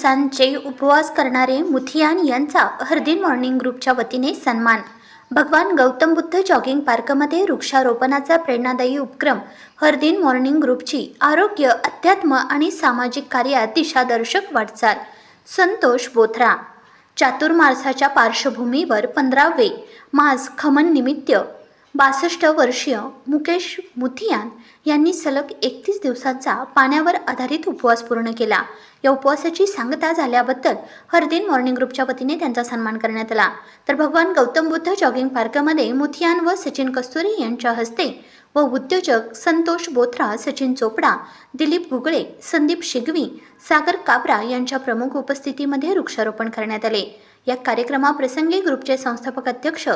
दिवसांचे उपवास करणारे मुथियान यांचा हरदिन मॉर्निंग ग्रुपच्या वतीने सन्मान. भगवान गौतम बुद्ध जॉगिंग पार्कमध्ये वृक्षारोपणाचा प्रेरणादायी उपक्रम हरदिन मॉर्निंग ग्रुपची आरोग्य अध्यात्म आणि सामाजिक कार्यात दिशादर्शक वाटचाल. संतोष बोथरा. चातुर्मासाच्या पार्श्वभूमीवर पंधरावे मास खमन निमित्त बासष्ट वर्षीय मुकेश मुथियान यांनी सलग एकतीस दिवसांचा पाण्यावर आधारित उपवास पूर्ण केला. या उपवासाची सांगता झाल्याबद्दल हरदिन मॉर्निंग ग्रुपच्या वतीने त्यांचा सन्मान करण्यात आला. तर भगवान गौतम बुद्ध जॉगिंग पार्कमध्ये मुथियान व सचिन कस्तुरी यांच्या हस्ते व उद्योजक संतोष बोथरा सचिन चोपडा दिलीप गुगळे संदीप शिगवी सागर काबरा यांच्या प्रमुख उपस्थितीमध्ये वृक्षारोपण करण्यात आले. या कार्यक्रमाप्रसंगी ग्रुपचे संस्थापक अध्यक्ष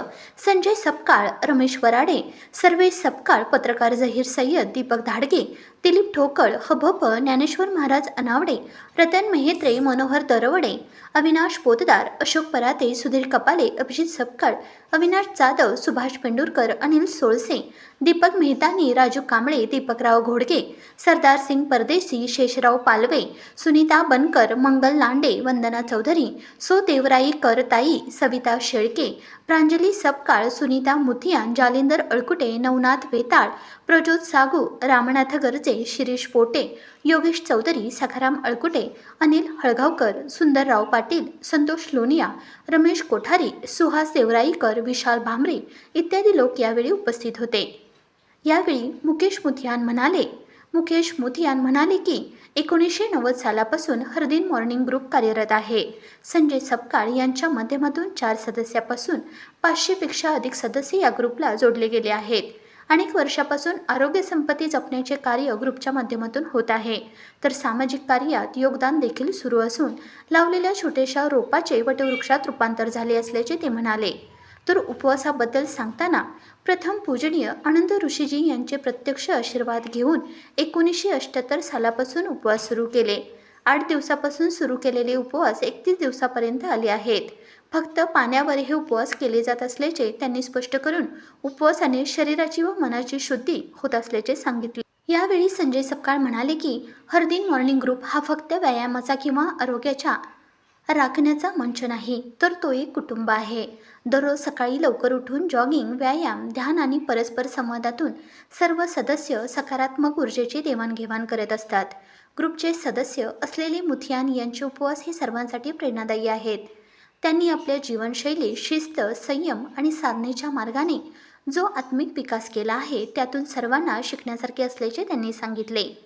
संजय सपकाळ रमेश वराडे सर्वेश सपकाळ पत्रकार झहीर सय्यद दीपक धाडगे दिलीप ठोकळ हभप ज्ञानेश्वर महाराज अनावडे रतन मेहेत्रे मनोहर दरवडे अविनाश पोतदार अशोक पराते सुधीर कपाले अभिजित सपकाळ अविनाश जाधव सुभाष पेंडुरकर अनिल सोळसे दीपक मेहतानी राजू कांबळे दीपकराव घोडगे सरदार सिंग परदेसी शेषराव पालवे सुनीता बनकर मंगल लांडे वंदना चौधरी सो देवराई करताई सविता शेळके प्रांजली सपकाळ सुनीता मुथियान जालिंदर अळकुटे नवनाथ वेताळ प्रज्योत सागू रामनाथ गरजे शिरीष पोटे योगेश चौधरी सखाराम अळकुटे अनिल हळगावकर सुंदरराव पाटील संतोष लोनिया रमेश कोठारी सुहास देवराईकर विशाल भामरे इत्यादी लोक यावेळी उपस्थित होते. यावेळी मुकेश मुथियान म्हणाले मुकेश मुथियान म्हणाले की एकोणीसशे नव्वद सालापासून हरदिन मॉर्निंग ग्रुप कार्यरत आहे. संजय सपकाळ यांच्या माध्यमातून चार सदस्यापासून पाचशेपेक्षा अधिक सदस्य या ग्रुपला जोडले गेले आहेत. अनेक वर्षापासून आरोग्य संपत्ती जपण्याचे कार्य ग्रुपच्या माध्यमातून होत आहे. तर सामाजिक कार्यात योगदान देखील सुरू असून लावलेल्या छोट्याशा रोपाचे वटवृक्षात रूपांतर झाले असल्याचे ते म्हणाले. तर उपवासाबद्दल सांगताना प्रथम पूजनीय आनंद ऋषीजी यांचे प्रत्यक्ष आशीर्वाद घेऊन एकोणीसशे अठ्ठ्याहत्तर सालापासून उपवास सुरू केले. आठ दिवसापासून सुरू केलेले उपवास एकतीस दिवसापर्यंत आले आहेत. फक्त पाण्यावर हे उपवास केले जात असल्याचे त्यांनी स्पष्ट करून उपवासाने शरीराची व मनाची शुद्धी होत असल्याचे सांगितले. यावेळी संजय सपकाळ म्हणाले की हरदिन मॉर्निंग ग्रुप हा फक्त व्यायामाचा किंवा आरोग्याच्या राखण्याचा मंच नाही तर तो एक कुटुंब आहे. दररोज सकाळी लवकर उठून जॉगिंग व्यायाम ध्यान आणि परस्पर संवादातून सर्व सदस्य सकारात्मक ऊर्जेची देवाणघेवाण करत असतात. ग्रुपचे सदस्य असलेले मुथियान यांचे उपवास हे सर्वांसाठी प्रेरणादायी आहेत. त्यांनी आपल्या जीवनशैली शिस्त संयम आणि साधनेच्या मार्गाने जो आत्मिक विकास केला आहे त्यातून सर्वांना शिकण्यासारखे असल्याचे त्यांनी सांगितले.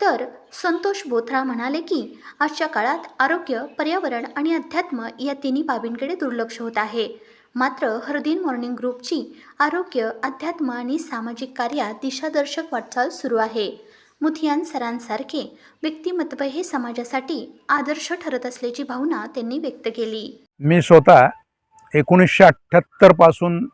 तर संतोष बोथरा म्हणाले की आजच्या काळात आरोग्य पर्यावरण आणि अध्यात्म या तिन्ही बाबींकडे दुर्लक्ष होत आहे. मात्र हरदिन मॉर्निंग ग्रुपची आरोग्य अध्यात्म आणि सामाजिक कार्यात दिशादर्शक वाटचाल सुरू आहे. मुथियान सरांसारखे व्यक्तिमत्व हे समाजासाठी आदर्श ठरत असल्याची भावना त्यांनी व्यक्त केली. मी स्वतः एकोणीसशे अठ्ठ्याहत्तरपासून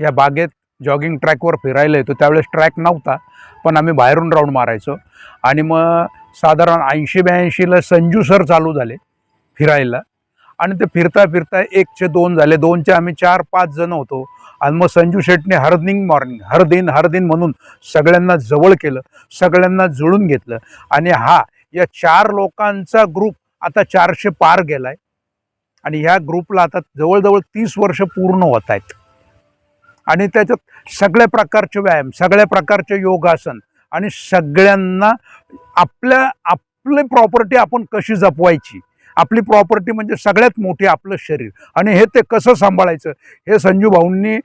या बागेत जॉगिंग ट्रॅकवर फिरायला येतो. त्यावेळेस ट्रॅक नव्हता पण आम्ही बाहेरून राऊंड मारायचो. आणि मग साधारण ऐंशी ब्याऐंशीला संजू सर चालू झाले फिरायला. आणि ते फिरता फिरता एकचे दोन झाले. दोनचे आम्ही चार पाच जण होतो. आणि मग संजू शेटने हरदिंग मॉर्निंग हरदिन हरदिन म्हणून सगळ्यांना जवळ केलं सगळ्यांना जुळून घेतलं. आणि हा या चार लोकांचा ग्रुप आता चारशे पार गेलाय. आणि ह्या ग्रुपला आता जवळजवळ तीस वर्ष पूर्ण होत आहेत. आणि त्याच्यात सगळ्या प्रकारचे व्यायाम सगळ्या प्रकारचे योगासन आणि सगळ्यांना आपल्या आपली प्रॉपर्टी आपण कशी जपवायची? आपली प्रॉपर्टी म्हणजे सगळ्यात मोठी आपलं शरीर. आणि हे ते कसं सांभाळायचं? हे संजू भाऊंनी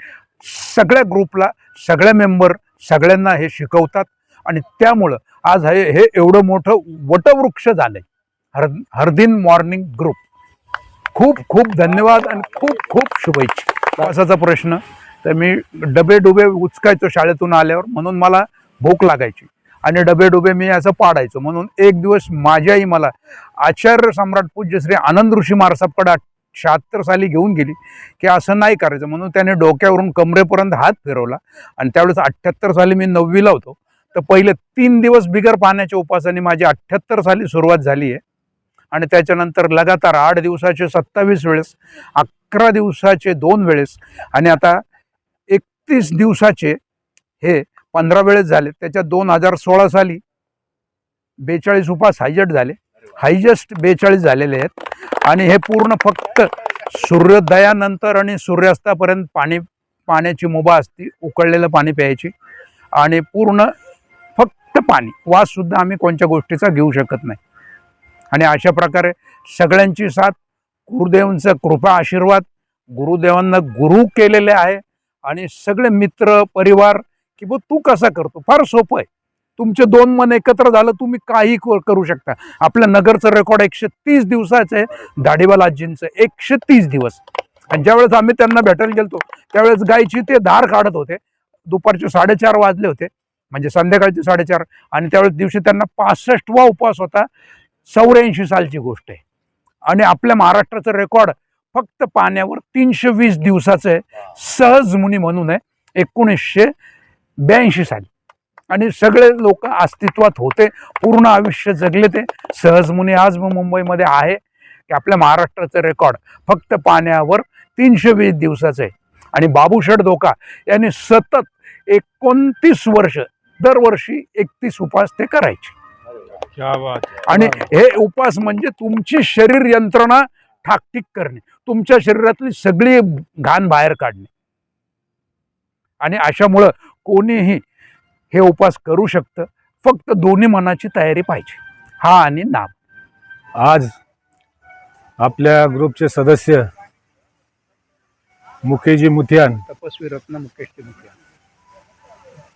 सगळ्या ग्रुपला सगळ्या मेंबर सगळ्यांना हे शिकवतात आणि त्यामुळं आज हे हे एवढं मोठं वटवृक्ष झालंय. हर हरदिन मॉर्निंग ग्रुप खूप खूप धन्यवाद आणि खूप खूप शुभेच्छा. असाचा प्रश्न. तर मी डबे डुबे उचकायचो शाळेतून आल्यावर म्हणून मला भूक लागायची. आणि डबे डुबे मी असं पाडायचो म्हणून एक दिवस माझी आई मला आचार्य सम्राट पूज्य श्री आनंद ऋषी मारसापकडे शहात्तर साली घेऊन गेली की असं नाही करायचं. म्हणून त्याने डोक्यावरून कमरेपर्यंत हात फिरवला. आणि त्यावेळेस अठ्ठ्याहत्तर साली मी नववीला होतो. तर पहिले तीन दिवस बिगर पाण्याच्या उपासाने माझी अठ्ठ्याहत्तर साली सुरुवात झाली आहे. आणि त्याच्यानंतर लगातार आठ दिवसाचे सत्तावीस वेळेस अकरा दिवसाचे दोन वेळेस आणि आता एकतीस दिवसाचे हे पंधरा वेळेस झाले. त्याच्यात दोन हजार सोळा साली बेचाळीस उपास हायजट झाले. हायजेस्ट बेचाळीस झालेले आहेत. आणि हे पूर्ण फक्त सूर्योदयानंतर आणि सूर्यास्तापर्यंत पाणी पाण्याची मुभा असते उकळलेलं पाणी प्यायची. आणि पूर्ण फक्त पाणी वाससुद्धा आम्ही कोणत्या गोष्टीचा घेऊ शकत नाही. आणि अशा प्रकारे सगळ्यांची साथ गुरुदेवांचा कृपा आशीर्वाद गुरुदेवांना गुरु केलेले आहे. आणि सगळे मित्र परिवार की बघ तू कसा करतो? फार सोपं आहे. तुमचे दोन मन एकत्र झालं तुम्ही काही क- करू शकता. आपल्या नगरचं रेकॉर्ड एकशे तीस दिवसाचं आहे. दाढीवाल आजींचं एकशे तीस दिवस. आणि ज्यावेळेस आम्ही त्यांना भेटायला गेलतो त्यावेळेस गायची ते धार काढत होते. दुपारचे साडेचार वाजले होते. म्हणजे संध्याकाळचे साडेचार. आणि त्यावेळेस दिवशी त्यांना पासष्टवा उपवास होता. चौऱ्याऐंशी सालची गोष्ट आहे. आणि आपल्या महाराष्ट्राचं रेकॉर्ड फक्त पाण्यावर तीनशे वीस दिवसाचं आहे. सहज मुनी म्हणून आहे. एकोणीसशे ब्याऐंशी साली. आणि सगळे लोक अस्तित्वात होते. पूर्ण आयुष्य जगले ते. सहज मुनी आज मग मुंबईमध्ये आहे. की आपल्या महाराष्ट्राचं रेकॉर्ड फक्त पाण्यावर तीनशे वीस दिवसाचं आहे. आणि बाबूशेठ धोका यांनी सतत एकोणतीस वर्ष दरवर्षी एकतीस उपास ते करायचे. क्या बात आणि हे उपास म्हणजे तुमची शरीर यंत्रणा ठाकठीक करणे. तुमच्या शरीरातली सगळी घाण बाहेर काढणे. आणि अशामुळं कोणीही हे उपास करू शकतं. फक्त दोन्ही मनाची तयारी पाहिजे. हा आणि नाम. आज आपल्या ग्रुपचे सदस्य मुकेजी मुथियान. तपस्वी रत्न मुकेश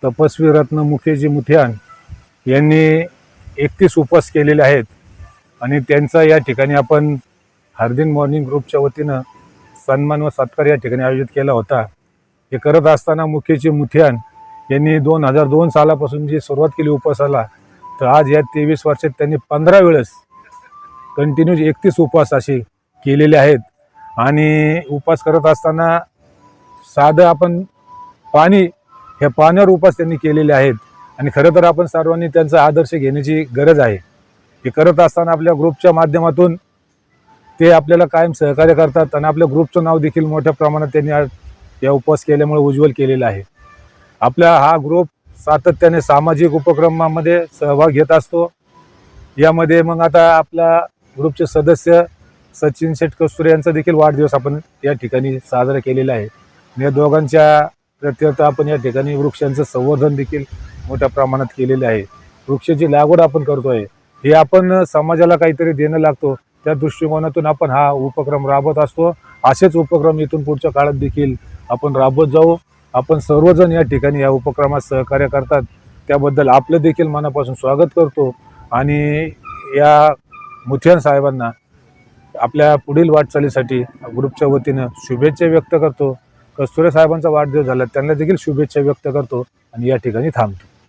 तपस्वी रत्न मुकेजी मुथियान यांनी एकतीस उपवास केलेले आहेत. आणि त्यांचा या ठिकाणी आपण हार्दिन मॉर्निंग ग्रुपच्या वतीनं सन्मान व सत्कार या ठिकाणी आयोजित केला होता. हे करत असताना मुकेजी मुथियान यांनी दोन हजार दोन सालापासून जी सुरुवात केली उपवासाला तर आज या तेवीस वर्षात त्यांनी पंधरा वेळेस कंटिन्यू एकतीस उपवास असे केलेले आहेत. आणि उपवास करत असताना साधं आपण पाणी ह्या पाण्यावर उपवास त्यांनी केलेले आहेत. आणि खरं तर आपण सर्वांनी त्यांचा आदर्श घेण्याची गरज आहे. हे करत असताना आपल्या ग्रुपच्या माध्यमातून ते आपल्याला कायम सहकार्य करतात आणि आपल्या ग्रुपचं नाव देखील मोठ्या प्रमाणात त्यांनी या उपवास केल्यामुळे उज्ज्वल केलेलं आहे. आपला हा ग्रुप सातत्याने सामाजिक उपक्रमामध्ये सहभाग घेत असतो. यामध्ये मग आता आपला ग्रुपचे सदस्य सचिन शेटकस्तुरे यांचा देखील वाढदिवस आपण या ठिकाणी साजरा केलेला आहे. या दोघांच्या प्रत्यर्थ आपण या ठिकाणी वृक्षांचं संवर्धन देखील मोठ्या प्रमाणात केलेले आहे. वृक्षाची लागवड आपण करतो आहे हे आपण समाजाला काहीतरी देणं लागतो. त्या दृष्टिकोनातून आपण हा उपक्रम राबवत असतो. असेच उपक्रम इथून पुढच्या काळात देखील आपण राबवत जाऊ. आपण सर्वजण या ठिकाणी या उपक्रमात सहकार्य करतात. त्याबद्दल आपलं देखील मनापासून स्वागत करतो. आणि या मुथियान साहेबांना आपल्या पुढील वाटचालीसाठी ग्रुपच्या वतीनं शुभेच्छा व्यक्त करतो. कस्तुरे साहेबांचा वाढदिवस झाला त्यांना देखील शुभेच्छा व्यक्त करतो आणि या ठिकाणी थांबतो.